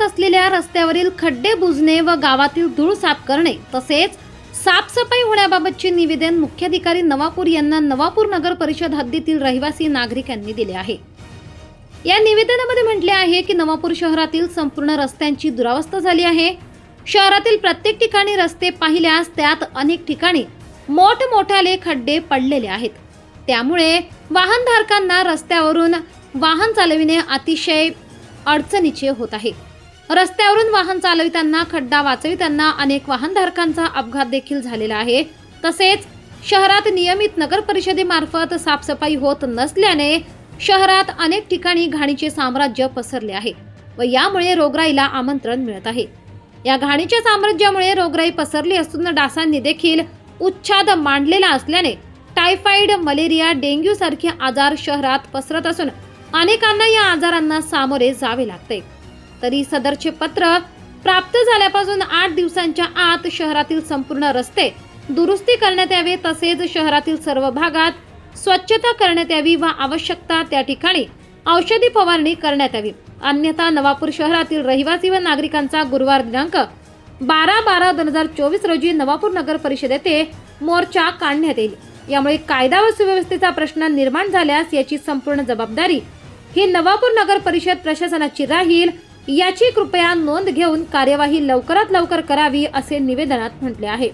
गावात असलेल्या रस्त्यावरील खड्डे बुजणे व गावातील धूळ साफ करणे तसेच साफसफाई होण्याबाबतचे निवेदन मुख्याधिकारी नवापूर यांना नवापूर नगर परिषद हद्दीतील रहिवासी नागरिकांनी दिले आहे. या निवेदनामध्ये म्हटले आहे की नवापूर शहरातील संपूर्ण रस्त्यांची दुरावस्था झाली आहे. शहरातील प्रत्येक ठिकाणी रस्ते पाहिल्यास त्यात अनेक ठिकाणी मोठमोठाले खड्डे पडलेले आहेत. त्यामुळे वाहनधारकांना रस्त्यावरून वाहन चालविणे अतिशय अडचणीचे होत आहे. रस्त्यावरून वाहन चालविताना खड्डा वाचविताना अनेक वाहनधारकांचा अपघात देखील झालेला आहे. तसेच शहरात नियमित नगर परिषदेमार्फत साफसफाई होत नसल्याने शहरात अनेक ठिकाणी घाणीचे साम्राज्य पसरले आहे व यामुळे रोगराईला आमंत्रण मिळत आहे. या घाणीच्या साम्राज्यामुळे रोगराई पसरली असून डासांनी देखील उच्छाद मांडलेला असल्याने टायफाईड मलेरिया डेंग्यू सारखे आजार शहरात पसरत असून अनेकांना या आजारांना सामोरे जावे लागते. तरी सदरचे पत्र प्राप्त झाल्यापासून आठ दिवसांच्या आत शहरातील संपूर्ण रस्ते दुरुस्ती करण्यात यावे तसेच शहरातील सर्व भागात स्वच्छता करण्यात यावी व आवश्यकता त्या ठिकाणी औषधी फवारणी करण्यात यावी. अन्यथा नवापूर शहरातील रहिवासी व नागरिकांचा गुरुवार दिनांक बारा बारा दोन हजार चोवीस रोजी नवापूर नगर परिषद येथे मोर्चा काढण्यात येईल. यामुळे कायदा व सुव्यवस्थेचा प्रश्न निर्माण झाल्यास याची संपूर्ण जबाबदारी ही नवापूर नगर परिषद प्रशासनाची राहील याची कृपया नोंद घेऊन कार्यवाही लवकरात लवकर करावी असे निवेदनात म्हटले आहे.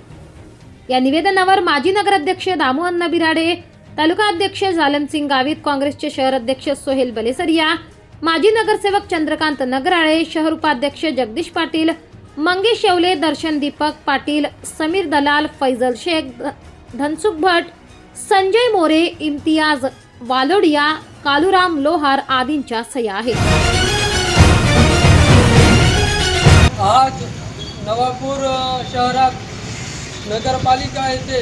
या निवेदनावर माजी नगराध्यक्ष दामू अण्णा बिराडे तालुका अध्यक्ष जालमसिंग गावित काँग्रेसचे शहर अध्यक्ष सोहेल बलेसरिया माजी नगरसेवक चंद्रकांत नगराळे शहर उपाध्यक्ष जगदीश पाटील मंगेश येवले दर्शन दीपक पाटील समीर दलाल फैजल शेख ध- धनसुख भट संजय मोरे इम्तियाज वालोडिया कालुराम लोहार आदींच्या सह्या आहेत. आज नवापूर शहरात नगरपालिका येथे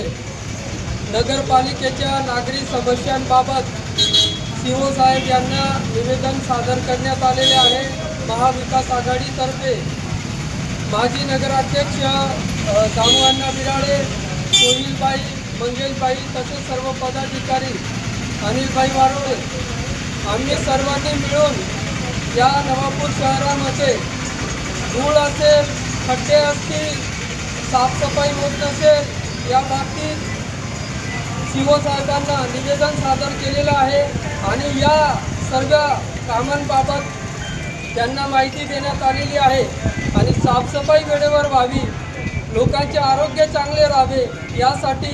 नगरपालिकेच्या नागरी समस्यांबाबत सी ओ साहेब यांना निवेदन सादर करण्यात आलेले आहे. महाविकास आघाडीतर्फे माजी नगराध्यक्ष अ, बिराळे सोहिलबाई मंगेशबाई तसेच सर्व पदाधिकारी अनिलबाई वारोडे आम्ही सर्वांनी मिळून या नवापूर शहरामध्ये धूळ असेल खड्डे असतील साफसफाई होत नसेल या बाबतीत सीओ साहेबांना निवेदन सादर केलेलं आहे आणि या सर्व कामांबाबत त्यांना माहिती देण्यात आलेली आहे. आणि साफसफाई वेळेवर व्हावी लोकांचे आरोग्य चांगले राहावे यासाठी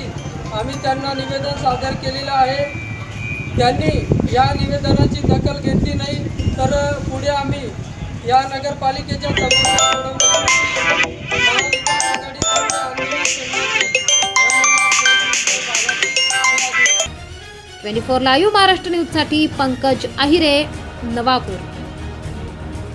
आम्ही त्यांना निवेदन सादर केलेलं आहे. त्यांनी या निवेदनाची दखल घेतली नाही तर पुढे आम्ही या नगरपालिकेच्या ट्वेंटी फोर लाईव्ह महाराष्ट्र न्यूजसाठी पंकज अहिरे नवापूर.